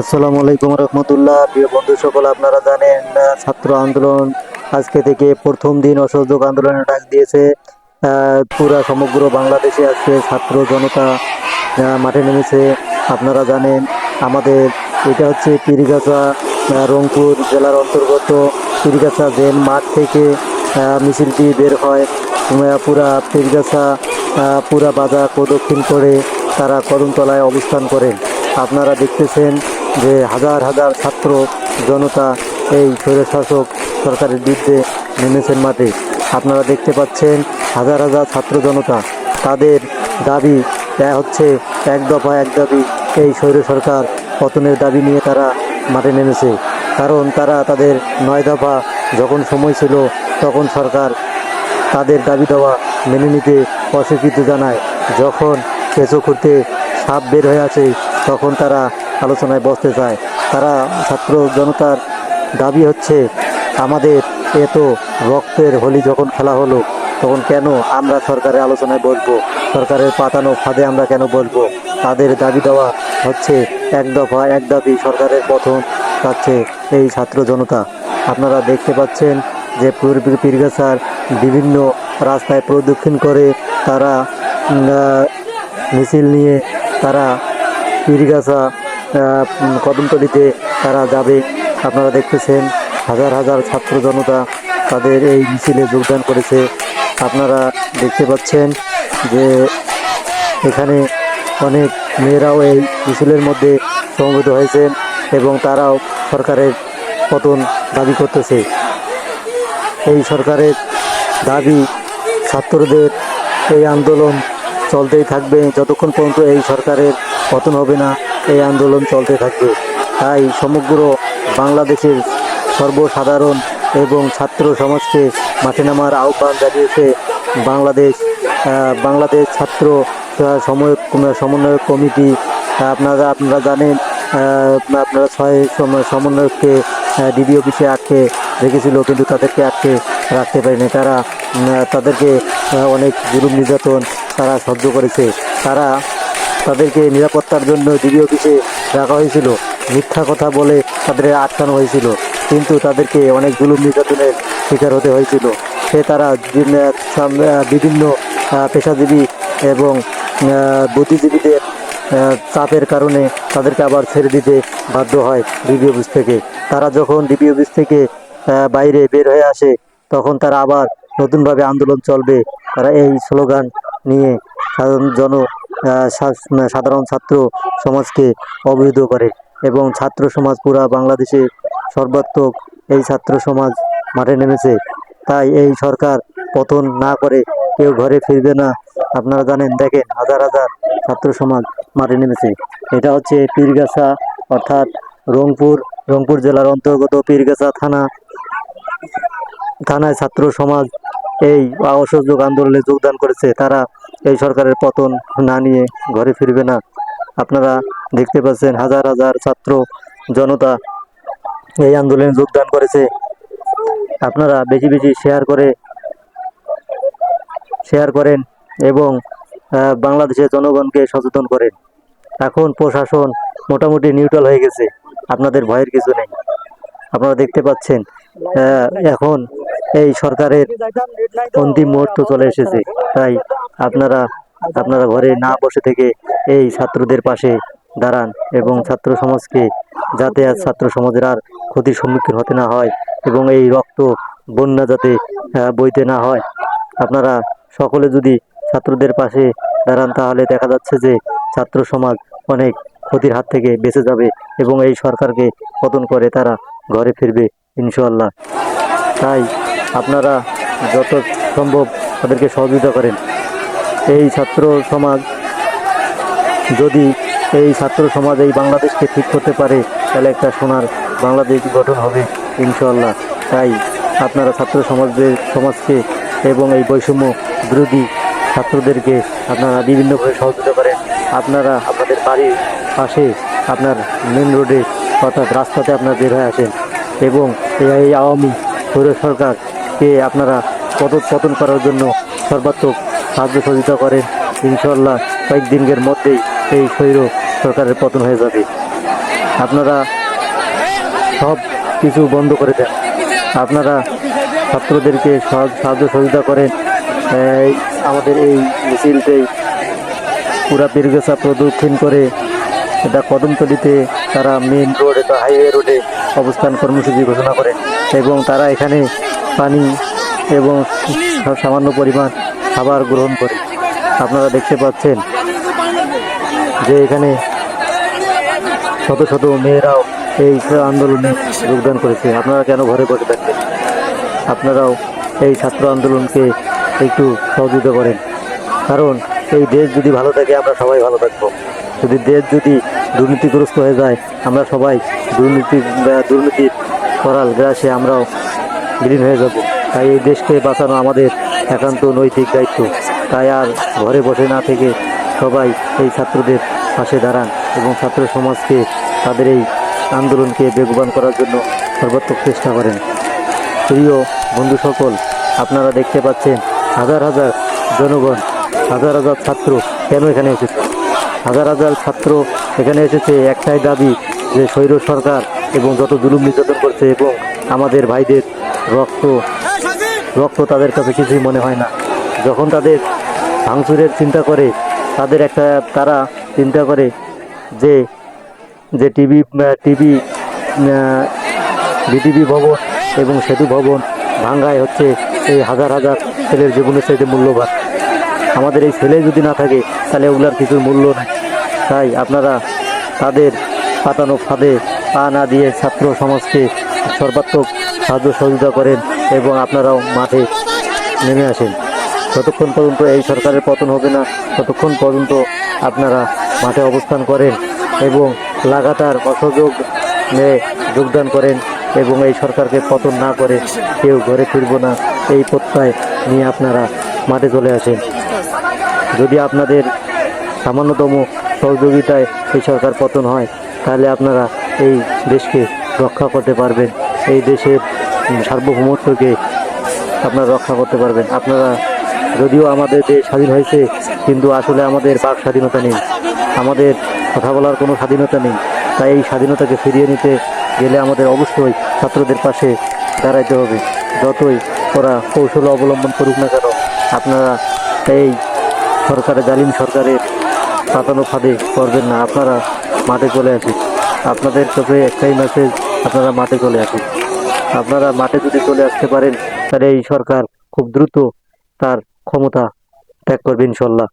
আসসালামু আলাইকুম রহমতুল্লাহ। প্রিয় বন্ধু, সকল আপনারা জানেন ছাত্র আন্দোলন আজকে থেকে প্রথম দিন অসহযোগ আন্দোলনের ডাক দিয়েছে। পুরা সমগ্র বাংলাদেশে আজকে ছাত্র জনতা মাঠে নেমেছে। আপনারা জানেন, আমাদের এটা হচ্ছে পিরিগাছা রংপুর জেলার অন্তর্গত পিরিগাছা জেল মাঠ থেকে মিছিলটি বের হয়। পুরা পিরিগাছা পুরা বাজার প্রদক্ষিণ করে তারা কদমতলায় অবস্থান করেন। আপনারা দেখতেছেন যে হাজার হাজার ছাত্র জনতা এই স্বৈরশাসক সরকারের বিরুদ্ধে নেমেছেন মাঠে। আপনারা দেখতে পাচ্ছেন হাজার হাজার ছাত্র জনতা, তাদের দাবি হচ্ছে এক দফা এক দাবি এই স্বৈর সরকার পতনের দাবি নিয়ে তারা মাঠে নেমেছে। কারণ তারা তাদের নয় দফা যখন সময় ছিল তখন সরকার তাদের দাবি দেওয়া মেনে নিতে অস্বীকৃতি জানায়। যখন কেঁচো খুঁড়তে সাপ বের হয়ে আসে তখন তারা আলোচনায় বসতে চায় তারা ছাত্র জনতার দাবি হচ্ছে, আমাদের এত রক্তের হোলি যখন খেলা হলো, তখন কেন আমরা সরকারের আলোচনায় বসবো? সরকারের পাতানো ফাঁদে আমরা কেন বসবো? তাদের দাবি দেওয়া হচ্ছে, এক দফা, এক দাবি সরকারের পতন চাচ্ছে এই ছাত্র জনতা। আপনারা দেখতে পাচ্ছেন যে পীরগাছার বিভিন্ন রাস্তায় প্রদক্ষিণ করে তারা মিছিল নিয়ে তারা পীরগাছা কদমতলিতে তারা যাবে। আপনারা দেখতেছেন হাজার হাজার ছাত্র জনতা তাদের এই মিছিলে যোগদান করেছে। আপনারা দেখতে পাচ্ছেন যে এখানে অনেক মেয়েরাও এই মিছিলের মধ্যে সমবেত হয়েছেন এবং তারাও সরকারের পতন দাবি করতেছে। এই সরকারের দাবি ছাত্রদের এই আন্দোলন চলতেই থাকবে। যতক্ষণ পর্যন্ত এই সরকারের পতন হবে না, এই আন্দোলন চলতে থাকবে। তাই সমগ্র বাংলাদেশের সর্বসাধারণ এবং ছাত্র সমাজকে মাঠে নামার আহ্বান জানিয়েছে বাংলাদেশ। বাংলাদেশ ছাত্র সময় সমন্বয়ক কমিটি। আপনারা আপনারা জানেন আপনারা ছয় সম- সমন্বয়ককে ডিবি অফিসে আটকে রেখেছিল, কিন্তু তাদেরকে আটকে রাখতে পারেনি। তারা তাদেরকে অনেক জুলুম নির্যাতন তারা সহ্য করেছে। তারা তাদেরকে নিরাপত্তার জন্য ডিবি অফিসে রাখা হয়েছিল। মিথ্যা কথা বলে তাদের আটকানো হয়েছিল। কিন্তু তাদেরকে অনেক জুলুম নির্যাতনের শিকার হতে হয়েছিল। সে তারা বিভিন্ন পেশাজীবী এবং বুদ্ধিজীবীদের চাপের কারণে তাদেরকে আবার ছেড়ে দিতে বাধ্য হয় ডিবি অফিস থেকে। তারা যখন ডিবি অফিস থেকে বাইরে বের হয়ে আসে, তখন তারা আবার নতুনভাবে আন্দোলন চলবে। তারা এই স্লোগান নিয়ে সাধারণ জন সাধারণ ছাত্র সমাজকে অবহিত করে এবং ছাত্র সমাজ পুরা বাংলাদেশে সর্বাত্মক এই ছাত্র সমাজ মাঠে নেমেছে। তাই এই সরকার পতন না করে কেউ ঘরে ফিরবে না। আপনারা জানেন, দেখেন হাজার হাজার ছাত্র সমাজ মাঠে নেমেছে। এটা হচ্ছে পীরগাছা, অর্থাৎ রংপুর রংপুর জেলার অন্তর্গত পীরগাছা থানা, থানায় ছাত্র সমাজ এই অসহযোগ আন্দোলনে যোগদান করেছে, তারা এই সরকারের পতন না নিয়ে ঘরে ফিরবে না। আপনারা দেখতে পাচ্ছেন হাজার হাজার ছাত্র জনতা এই আন্দোলনে যোগদান করেছে। আপনারা বেশি বেশি শেয়ার করে শেয়ার করেন এবং বাংলাদেশের জনগণকে সচেতন করেন। এখন প্রশাসন মোটামুটি নিউট্রাল হয়ে গেছে, আপনাদের ভয়ের কিছু নেই। আপনারা দেখতে পাচ্ছেন এখন এই সরকারের অন্তিম মুহূর্ত চলে এসেছে। তাই আপনারা আপনারা ঘরে না বসে থেকে এই ছাত্রদের পাশে দাঁড়ান এবং ছাত্র সমাজকে যাতে আর ছাত্র সমাজের আর ক্ষতির সম্মুখীন হতে না হয় এবং এই রক্ত, বন্যা যাতে বইতে না হয়। আপনারা সকলে যদি ছাত্রদের পাশে দাঁড়ান, তাহলে দেখা যাচ্ছে যে ছাত্র সমাজ অনেক ক্ষতির হাত থেকে বেঁচে যাবে এবং এই সরকারকে পতন করে তারা ঘরে ফিরবে ইনশাল্লাহ তাই আপনারা যত সম্ভব তাদেরকে সহযোগিতা করেন। এই ছাত্র সমাজ যদি এই ছাত্র সমাজ এই বাংলাদেশকে ঠিক করতে পারে, তাহলে একটা সোনার বাংলাদেশ গঠন হবে ইনশাল্লাহ তাই আপনারা ছাত্র সমাজদের, সমাজকে এবং এই বৈষম্য বিরোধী ছাত্রদেরকে আপনারা বিভিন্নভাবে সহযোগিতা করেন। আপনারা আপনাদের বাড়ির পাশে আপনার মেন রোডে অর্থাৎ রাস্তাতে আপনারা বের হয়ে আসেন এবং এই আওয়ামী স্বৈর সরকারকে আপনারা পতন পতন করার জন্য সর্বাত্মক সাহায্য সহযোগিতা করেন। ইনশাল্লাহ কয়েকদিনের মধ্যেই এই সৈর সরকারের পতন হয়ে যাবে। আপনারা সব কিছু বন্ধ করে দেন। আপনারা ছাত্রদেরকে সাহায্য সহযোগিতা করেন। আমাদের এই মিছিলটাই পুরা পীরগেছা প্রদক্ষিণ করে এটা কদমতলিতে তারা মেন রোড এটা হাইওয়ে রোডে অবস্থান কর্মসূচি ঘোষণা করে এবং তারা এখানে পানি এবং সামান্য পরিমাণ খাবার গ্রহণ করে। আপনারা দেখতে পাচ্ছেন যে এখানে শত শত মেয়েরাও এই আন্দোলনে যোগদান করেছে। আপনারা কেন ঘরে বসে থাকবেন? আপনারাও এই ছাত্র আন্দোলনকে একটু সহযোগিতা করেন। কারণ এই দেশ যদি ভালো থাকে, আমরা সবাই ভালো থাকব। যদি দেশ যদি দুর্নীতিগ্রস্ত হয়ে যায়, আমরা সবাই দুর্নীতি দুর্নীতির করাল গ্রাসে আমরাও বিলীন হয়ে যাব। তাই এই দেশকে বাঁচানো আমাদের একান্ত নৈতিক দায়িত্ব। তাই আর ঘরে বসে না থেকে সবাই এই ছাত্রদের পাশে দাঁড়ান এবং ছাত্র সমাজকে তাদের এই আন্দোলনকে বেগবান করার জন্য সর্বাত্মক চেষ্টা করেন। প্রিয় বন্ধু সকল, আপনারা দেখতে পাচ্ছেন হাজার হাজার জনগণ, হাজার হাজার ছাত্র কেন এখানে এসেছে? হাজার হাজার ছাত্র এখানে এসেছে, একটাই দাবি যে স্বৈর সরকার এবং যত জুলুম নির্যাতন করছে এবং আমাদের ভাইদের রক্ত রক্ত তাদের কাছে কিছুই মনে হয় না। যখন তাদের ভাঙচুরের চিন্তা করে, তাদের একটা, তারা চিন্তা করে যে যে টিভি টিভি বিটিভি ভবন এবং সেতু ভবন ভাঙ্গায় হচ্ছে এই হাজার হাজার ছেলের জীবনের চাইতে মূল্যবান। আমাদের এই ছেলে যদি না থাকে, তাহলে ওগুলার কিছুর মূল্য নাই। তাই আপনারা তাদের পাতানো ফাঁদে পা না দিয়ে ছাত্র সমাজকে সর্বাত্মক সাহায্য সহযোগিতা করেন এবং আপনারাও মাঠে নেমে আসেন। যতক্ষণ পর্যন্ত এই সরকারের পতন হবে না, ততক্ষণ পর্যন্ত আপনারা মাঠে অবস্থান করেন এবং লাগাতার অসহযোগ নিয়ে যোগদান করেন এবং এই সরকারকে পতন না করে কেউ ঘরে ফিরব না। এই প্রত্যয় নিয়ে আপনারা মাঠে চলে আসেন। যদি আপনাদের সামান্যতম সহযোগিতায় এই সরকার পতন হয়, তাহলে আপনারা এই দেশকে রক্ষা করতে পারবেন। এই দেশের সার্বভৌমত্বকে আপনারা রক্ষা করতে পারবেন। আপনারা যদিও আমাদের দেশ স্বাধীন হয়েছে, কিন্তু আসলে আমাদের বাক স্বাধীনতা নেই। আমাদের কথা বলার কোনো স্বাধীনতা নেই। তাই এই স্বাধীনতাকে ফিরিয়ে নিতে গেলে আমাদের অবশ্যই ছাত্রদের পাশে দাঁড়াইতে হবে। যতই ওরা কৌশল অবলম্বন করুক না কেন, আপনারা এই সরকারের জালিম সরকারের পাতানো ফাঁদে করবেন না, আপনারা মাঠে চলে আসুন। আপনাদের চোখে একটাই মেসেজ আপনারা মাঠে চলে আসুন। আপনারা মাঠে যদি চলে আসতে পারেন, তাহলে এই সরকার খুব দ্রুত তার ক্ষমতা ত্যাগ করবে ইনশাল্লাহ